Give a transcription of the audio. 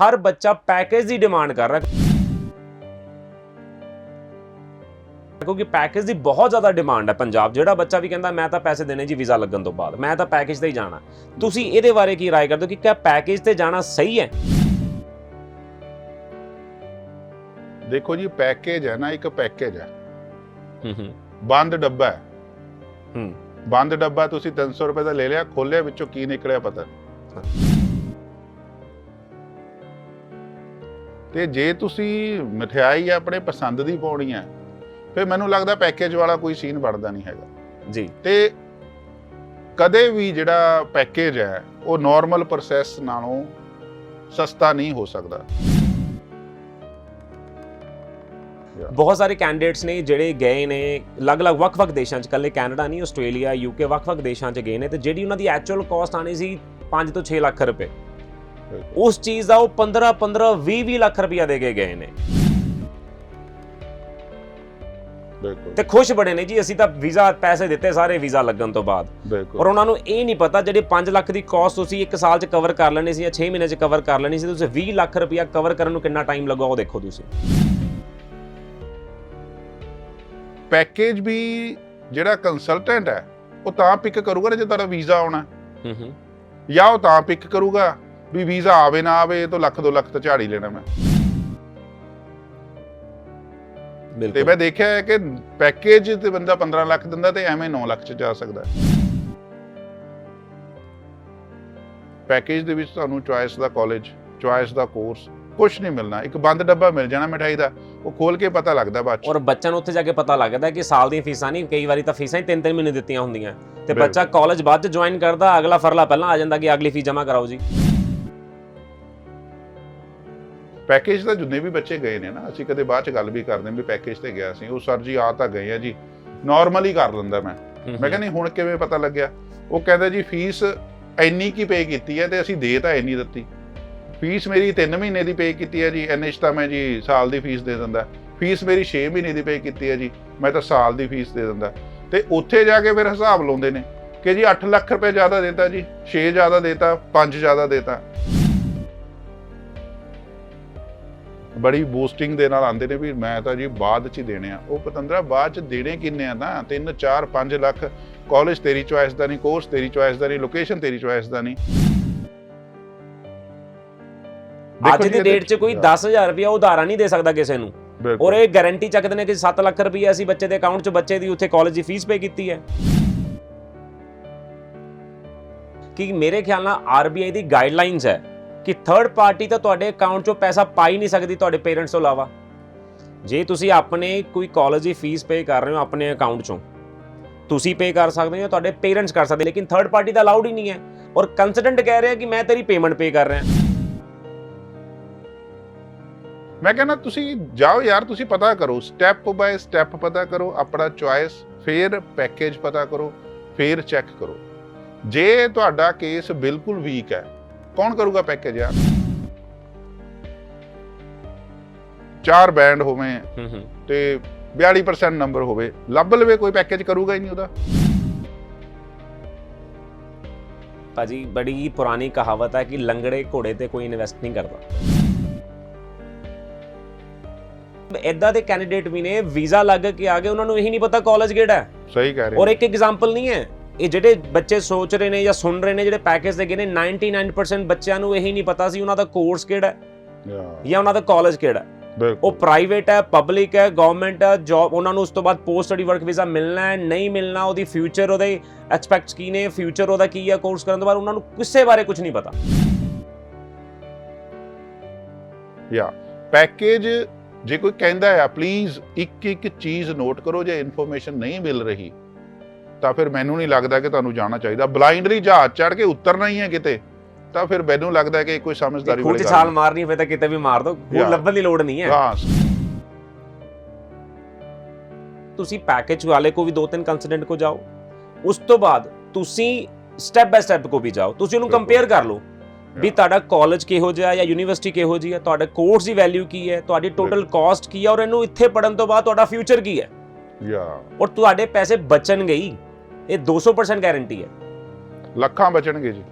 ਹਰ ਬੱਚਾ ਪੈਕੇਜ ਦੀ ਡਿਮਾਂਡ ਕਰ ਰਿਹਾ। ਕਿਉਂਕਿ ਪੈਕੇਜ ਦੀ ਬਹੁਤ ਜ਼ਿਆਦਾ ਡਿਮਾਂਡ ਹੈ ਪੰਜਾਬ ਜਿਹੜਾ ਬੱਚਾ ਵੀ ਕਹਿੰਦਾ ਮੈਂ ਤਾਂ ਪੈਸੇ ਦੇਣੇ ਜੀ ਵੀਜ਼ਾ ਲੱਗਣ ਤੋਂ ਬਾਅਦ ਮੈਂ ਤਾਂ ਪੈਕੇਜ ਤੇ ਹੀ ਜਾਣਾ। ਤੁਸੀਂ ਇਹਦੇ ਬਾਰੇ ਕੀ ਰਾਏ ਕਰਦੇ ਹੋ ਕਿ ਕਿਆ ਪੈਕੇਜ ਤੇ ਜਾਣਾ ਸਹੀ ਹੈ? ਦੇਖੋ ਜੀ ਪੈਕੇਜ ਹੈ ਨਾ ਇੱਕ ਪੈਕੇਜ ਹੈ। ਹੂੰ ਹੂੰ। ਬੰਦ ਡੱਬਾ ਹੈ। ਹੂੰ। ਬੰਦ ਡੱਬਾ ਤੁਸੀਂ 300 ਰੁਪਏ ਦਾ ਲੈ ਲਿਆ ਖੋਲਿਆ ਵਿੱਚੋਂ ਕੀ ਨਿਕਲਿਆ ਪਤਾ? ਨਹੀਂ। ਤੇ ਜੇ ਤੁਸੀਂ ਮਠਿਆਈ ਆਪਣੇ ਪਸੰਦ ਦੀ ਪਾਉਣੀ ਹੈ ਫਿਰ ਮੈਨੂੰ ਲੱਗਦਾ ਪੈਕੇਜ ਵਾਲਾ ਕੋਈ ਸੀਨ ਬਣਦਾ ਨਹੀਂ ਹੈਗਾ। ਜੀ। ਤੇ ਕਦੇ ਵੀ ਜਿਹੜਾ ਪੈਕੇਜ ਹੈ ਉਹ ਨਾਰਮਲ ਪ੍ਰੋਸੈਸ ਨਾਲੋਂ ਸਸਤਾ ਨਹੀਂ ਹੋ ਸਕਦਾ। ਬਹੁਤ ਸਾਰੇ ਕੈਂਡੀਡੇਟਸ ਨੇ ਜਿਹੜੇ ਗਏ ਨੇ ਅਲੱਗ-ਅਲੱਗ ਵੱਖ-ਵੱਖ ਦੇਸ਼ਾਂ 'ਚ। ਕੱਲੇ ਕੈਨੇਡਾ ਨਹੀਂ ਆਸਟ੍ਰੇਲੀਆ ਯੂਕੇ ਵੱਖ-ਵੱਖ ਦੇਸ਼ਾਂ 'ਚ ਗਏ ਨੇ ਤੇ ਜਿਹੜੀ ਉਹਨਾਂ ਦੀ ਐਕਚੁਅਲ ਕਾਸਟ ਆਣੀ ਸੀ 5 ਤੋਂ 6 ਲੱਖ ਰੁਪਏ। ਉਸ ਚੀਜ਼ ਦਾ ਉਹ 15 15 20 20 ਲੱਖ ਰੁਪਇਆ ਦੇ ਕੇ ਗਏ ਨੇ। ਬਿਲਕੁਲ। ਤੇ ਖੁਸ਼ ਬੜੇ ਨੇ ਜੀ ਅਸੀਂ ਤਾਂ ਵੀਜ਼ਾ ਪੈਸੇ ਦਿੱਤੇ ਸਾਰੇ ਵੀਜ਼ਾ ਲੱਗਣ ਤੋਂ ਬਾਅਦ। ਪਰ ਉਹਨਾਂ ਨੂੰ ਇਹ ਨਹੀਂ ਪਤਾ ਜਿਹੜੇ 5 ਲੱਖ ਦੀ ਕਾਸਟ ਤੁਸੀਂ ਇੱਕ ਸਾਲ 'ਚ ਕਵਰ ਕਰ ਲੈਣੀ ਸੀ ਜਾਂ 6 ਮਹੀਨੇ 'ਚ ਕਵਰ ਕਰ ਲੈਣੀ ਸੀ ਤੁਸੀਂ 20 ਲੱਖ ਰੁਪਇਆ ਕਵਰ ਕਰਨ ਨੂੰ ਕਿੰਨਾ ਟਾਈਮ ਲੱਗਾ ਉਹ ਦੇਖੋ ਤੁਸੀਂ। ਪੈਕੇਜ ਵੀ ਜਿਹੜਾ ਕੰਸਲਟੈਂਟ ਹੈ ਉਹ ਤਾਂ ਪਿਕ ਕਰੂਗਾ ਜੇ ਤੁਹਾਡਾ ਵੀਜ਼ਾ ਆਉਣਾ। ਹੂੰ ਹੂੰ। ਜਾਂ ਉਹ ਤਾਂ ਪਿਕ ਕਰੂਗਾ। ਵੀ ਵੀਜ਼ਾ ਆਵੇ ਨਾ ਆਵੇ ਇਹ ਤੋਂ ਲੱਖ 2 ਲੱਖ ਤਾਂ ਝਾੜੀ ਲੈਣਾ ਮੈਂ। ਤੇ ਮੈਂ ਦੇਖਿਆ ਹੈ ਕਿ ਪੈਕੇਜ ਤੇ ਬੰਦਾ 15 ਲੱਖ ਦਿੰਦਾ ਤੇ ਐਵੇਂ 9 ਲੱਖ ਚ ਜਾ ਸਕਦਾ। ਹੈ ਪੈਕੇਜ ਦੇ ਵਿੱਚ ਤੁਹਾਨੂੰ ਚੁਆਇਸ ਦਾ ਕਾਲਜ ਚੁਆਇਸ ਦਾ ਕੋਰਸ ਕੁਝ ਨਹੀਂ ਮਿਲਣਾ। ਇੱਕ ਬੰਦ ਡੱਬਾ ਮਿਲ ਜਾਣਾ ਮਿਠਾਈ ਦਾ ਉਹ ਖੋਲ ਕੇ ਪਤਾ ਲੱਗਦਾ ਬਾਅਦ ਚ। ਔਰ ਬੱਚਿਆਂ ਨੂੰ ਉੱਥੇ ਜਾ ਕੇ ਪਤਾ ਲੱਗਦਾ ਕਿ ਸਾਲ ਦੀਆਂ ਫੀਸਾਂ ਨਹੀਂ ਕਈ ਵਾਰੀ ਤਾਂ ਫੀਸਾਂ ਹੀ ਤਿੰਨ ਤਿੰਨ ਮਹੀਨੇ ਦਿੱਤੀਆਂ ਹੁੰਦੀਆਂ। ਤੇ। ਬੱਚਾ ਕਾਲਜ ਬਾਅਦ ਚ ਜੁਆਇਨ ਕਰਦਾ ਅਗਲਾ ਫਰਲਾ ਪਹਿਲਾਂ ਆ ਜਾਂਦਾ ਕਿ ਅਗਲੀ ਫੀਸ ਜਮ੍ਹਾਂ ਕਰਾਓ ਜੀ। ਪੈਕੇਜ ਤਾਂ ਜਿੰਨੇ ਵੀ ਬੱਚੇ ਗਏ ਨੇ ਨਾ ਅਸੀਂ ਕਦੇ ਬਾਅਦ ਚ ਗੱਲ ਵੀ ਕਰਦੇ ਹਾਂ ਵੀ ਪੈਕੇਜ ਤੇ ਗਿਆ ਸੀ। ਉਹ ਸਰ ਜੀ ਆ ਤਾਂ ਗਏ ਆ ਜੀ। ਨਾਰਮਲੀ ਕਰ ਲੈਂਦਾ ਮੈਂ। ਮੈਂ ਕਿਹਾ ਨਹੀਂ ਹੁਣ ਕਿਵੇਂ ਪਤਾ ਲੱਗਿਆ? ਉਹ ਕਹਿੰਦਾ ਜੀ ਫੀਸ ਇੰਨੀ ਕੀ ਪੇ ਕੀਤੀ ਹੈ ਤੇ ਅਸੀਂ ਦੇ ਤਾਂ ਇੰਨੀ ਦਿੱਤੀ। ਫੀਸ ਮੇਰੀ 3 ਮਹੀਨੇ ਦੀ ਪੇ ਕੀਤੀ ਹੈ ਜੀ। ਇੰਨੇ 'ਚ ਤਾਂ ਮੈਂ ਜੀ ਸਾਲ ਦੀ ਫੀਸ ਦੇ ਦਿੰਦਾ। ਫੀਸ ਮੇਰੀ 6 ਮਹੀਨੇ ਦੀ ਪੇ ਕੀਤੀ ਹੈ ਜੀ। ਮੈਂ ਤਾਂ ਸਾਲ ਦੀ ਫੀਸ ਦੇ ਦਿੰਦਾ। ਤੇ ਉੱਥੇ ਜਾ ਕੇ ਫਿਰ ਹਿਸਾਬ ਲਾਉਂਦੇ ਨੇ ਕਿ ਜੀ 8 ਲੱਖ ਰੁਪਏ ਜ਼ਿਆਦਾ ਦੇਤਾ ਜੀ 6 ਜ਼ਿਆਦਾ ਦੇਤਾ 5 ਜ਼ਿਆਦਾ ਦੇਤਾ। ਬੜੀ ਬੂਸਟਿੰਗ ਦੇ ਨਾਲ ਆਉਂਦੇ ਨੇ ਵੀ ਮੈਂ ਤਾਂ ਜੀ ਬਾਅਦ ਚ ਹੀ ਦੇਣੇ ਆ। ਉਹ ਪਤੰਦਰਾ ਬਾਅਦ ਚ ਦੇਣੇ ਕਿੰਨੇ ਆ? ਤਾਂ 3 4 5 ਲੱਖ। ਕਾਲਜ ਤੇਰੀ ਚੁਆਇਸ ਦਾ ਨਹੀਂ ਕੋਰਸ ਤੇਰੀ ਚੁਆਇਸ ਦਾ ਨਹੀਂ ਲੋਕੇਸ਼ਨ ਤੇਰੀ ਚੁਆਇਸ ਦਾ ਨਹੀਂ। ਅੱਜ ਦੀ ਡੇਟ 'ਚ ਕੋਈ 10000 ਰੁਪਇਆ ਉਧਾਰਾ ਨਹੀਂ ਦੇ ਸਕਦਾ ਕਿਸੇ ਨੂੰ। ਔਰ ਇਹ ਗਾਰੰਟੀ ਚੱਕਦੇ ਨੇ ਕਿ 7 ਲੱਖ ਰੁਪਇਆ ਅਸੀਂ ਬੱਚੇ ਦੇ ਅਕਾਊਂਟ 'ਚ ਬੱਚੇ ਦੀ ਉੱਥੇ ਕਾਲਜ ਦੀ ਫੀਸ ਪੇ ਕੀਤੀ ਹੈ। ਕਿ ਮੇਰੇ ਖਿਆਲ ਨਾਲ ਆਰਬੀਆਈ ਦੀ ਗਾਈਡਲਾਈਨਸ ਹੈ। ਕਿ ਥਰਡ ਪਾਰਟੀ ਤਾਂ ਤੁਹਾਡੇ ਅਕਾਊਂਟ 'ਚੋਂ ਪੈਸਾ ਪਾ ਹੀ ਨਹੀਂ ਸਕਦੀ ਤੁਹਾਡੇ ਪੇਰੈਂਟਸ ਤੋਂ ਇਲਾਵਾ। ਜੇ ਤੁਸੀਂ ਆਪਣੇ ਕੋਈ ਕਾਲਜ ਦੀ ਫੀਸ ਪੇ ਕਰ ਰਹੇ ਹੋ ਆਪਣੇ ਅਕਾਊਂਟ 'ਚੋਂ, ਤੁਸੀਂ ਪੇ ਕਰ ਸਕਦੇ ਹੋ ਤੁਹਾਡੇ ਪੇਰੈਂਟਸ ਕਰ ਸਕਦੇ, ਲੇਕਿਨ ਥਰਡ ਪਾਰਟੀ ਦਾ ਅਲਾਉਡ ਹੀ ਨਹੀਂ ਹੈ। ਔਰ ਕੰਸਲਟੈਂਟ ਕਹਿ ਰਿਹਾ ਕਿ ਮੈਂ ਤੇਰੀ ਪੇਮੈਂਟ ਪੇ ਕਰ ਰਿਹਾ। ਮੈਂ ਕਹਿੰਦਾ ਤੁਸੀਂ ਜਾਓ ਯਾਰ, ਤੁਸੀਂ ਪਤਾ ਕਰੋ ਸਟੈਪ ਬਾਏ ਸਟੈਪ ਪਤਾ ਕਰੋ, ਆਪਣਾ ਚੁਆਇਸ ਫਿਰ ਪੈਕੇਜ ਪਤਾ ਕਰੋ, ਫਿਰ ਚੈੱਕ ਕਰੋ। ਜੇ ਤੁਹਾਡਾ ਕੇਸ ਬਿਲਕੁਲ ਵੀਕ ਹੈ ਕੌਣ ਕਰੂਗਾ ਪੈਕੇਜ ਯਾਰ? ਚਾਰ ਬੈਂਡ ਹੋਵੇਂ ਤੇ 42% ਨੰਬਰ ਹੋਵੇ ਲੱਭ ਲਵੇ ਕੋਈ ਪੈਕੇਜ ਕਰੂਗਾ ਹੀ ਨਹੀਂ ਉਹਦਾ। ਭਾਜੀ ਬੜੀ ਪੁਰਾਣੀ ਕਹਾਵਤ ਹੈ ਕਿ ਲੰਗੜੇ ਘੋੜੇ ਤੇ ਕੋਈ ਇਨਵੈਸਟ ਨਹੀਂ ਕਰਦਾ। ਇਦਾਂ ਦੇ ਕੈਂਡੀਡੇਟ ਵੀ ਨੇ ਵੀਜ਼ਾ ਲੱਗ ਕੇ ਆ ਗਏ ਉਹਨਾਂ ਨੂੰ ਇਹੀ ਨਹੀਂ ਪਤਾ ਕਾਲਜ ਕਿਹੜਾ ਹੈ। ਸਹੀ ਕਹਿ ਰਹੇ ਔਰ ਇੱਕ ਐਗਜ਼ਾਮਪਲ ਨਹੀਂ ਹੈ ਇਹ ਜਿਹੜੇ ਬੱਚੇ ਸੋਚ ਰਹੇ ਨੇ ਜਾਂ ਸੁਣ ਰਹੇ ਨੇ ਜਿਹੜੇ ਪੈਕੇਜ ਦੇ ਗਏ ਨੇ 99% ਬੱਚਿਆਂ ਨੂੰ ਇਹੀ ਨਹੀਂ ਪਤਾ ਸੀ ਉਹਨਾਂ ਦਾ ਕੋਰਸ ਕਿਹੜਾ ਹੈ ਜਾਂ ਉਹਨਾਂ ਦਾ ਕਾਲਜ ਕਿਹੜਾ ਹੈ। ਉਹ ਪ੍ਰਾਈਵੇਟ ਹੈ ਪਬਲਿਕ ਹੈ ਗਵਰਨਮੈਂਟ ਹੈ ਜੌਬ ਉਹਨਾਂ ਨੂੰ ਉਸ ਤੋਂ ਬਾਅਦ ਪੋਸਟ ਸਟੱਡੀ ਵਰਕ ਵੀਜ਼ਾ ਮਿਲਣਾ ਹੈ ਨਹੀਂ ਮਿਲਣਾ ਉਹਦੀ ਫਿਊਚਰ ਉਹਦੇ ਐਕਸਪੈਕਟਸ ਕੀ ਨੇ ਫਿਊਚਰ ਉਹਦਾ ਕੀ ਹੈ ਕੋਰਸ ਕਰਨ ਤੋਂ ਬਾਅਦ ਉਹਨਾਂ ਨੂੰ ਕਿਸੇ ਬਾਰੇ ਕੁਝ ਨਹੀਂ ਪਤਾ। ਯਾ ਪੈਕੇਜ ਜੇ ਕੋਈ ਕਹਿੰਦਾ ਹੈ ਪਲੀਜ਼ ਇੱਕ ਇੱਕ ਚੀਜ਼ ਨੋਟ ਕਰੋ ਜੇ ਇਨਫੋਰਮੇਸ਼ਨ ਨਹੀਂ ਮਿਲ ਰਹੀ ਤਾਂ ਫਿਰ ਮੈਨੂੰ ਨਹੀਂ ਲੱਗਦਾ ਕਿ ਤੁਹਾਨੂੰ ਜਾਣਾ ਚਾਹੀਦਾ। ਬਲਾਈਂਡਲੀ ਜਹਾਜ਼ ਚੜ ਕੇ ਉਤਰਨਾ ਹੀ ਹੈ ਕਿਤੇ ਤਾਂ ਫਿਰ ਮੈਨੂੰ ਲੱਗਦਾ ਕਿ ਕੋਈ ਸਮਝਦਾਰੀ 'ਚ ਛਾਲ ਮਾਰਨੀ ਹੋਵੇ ਤਾਂ ਕਿਤੇ ਵੀ ਮਾਰ ਦੋ. ਉਹ ਲੱਭਣ ਦੀ ਲੋੜ ਨਹੀਂ ਹੈ। ਹਾਂ। ਤੁਸੀਂ ਪੈਕੇਜ ਵਾਲੇ ਕੋ ਵੀ ਦੋ ਤਿੰਨ ਕੰਸਲਟੈਂਟ ਕੋ ਜਾਓ। ਉਸ ਤੋਂ ਬਾਅਦ ਤੁਸੀਂ ਸਟੈਪ ਬਾय ਸਟੈਪ ਕੋ ਵੀ ਜਾਓ। ਤੁਸੀਂ ਉਹਨੂੰ। ਕੰਪੇਅਰ ਕਰ ਲਓ ਵੀ. ਤੁਹਾਡਾ ਕਾਲਜ ਕਿਹੋ ਜਿਹਾ ਜਾਂ ਯੂਨੀਵਰਸਿਟੀ ਕਿਹੋ ਜਿਹੀ ਹੈ ਤੁਹਾਡੇ ਕੋਰਸ ਦੀ ਵੈਲਿਊ ਕੀ ਹੈ ਤੁਹਾਡੀ ਟੋਟਲ ਕਾਸਟ ਕੀ ਹੈ ਔਰ ਇਹਨੂੰ ਇੱਥੇ ਪੜਨ ਤੋਂ ਬਾਅਦ ਤੁਹਾਡਾ ਫਿਊਚਰ ਕੀ ਹੈ? ਯਾ ਔਰ ਤੁਹਾਡੇ ਪੈਸੇ ਬਚਣਗੇ ਹੀ। ਇਹ 200% ਗਾਰੰਟੀ ਹੈ। ਲੱਖਾਂ ਬਚਣਗੇ ਜੀ।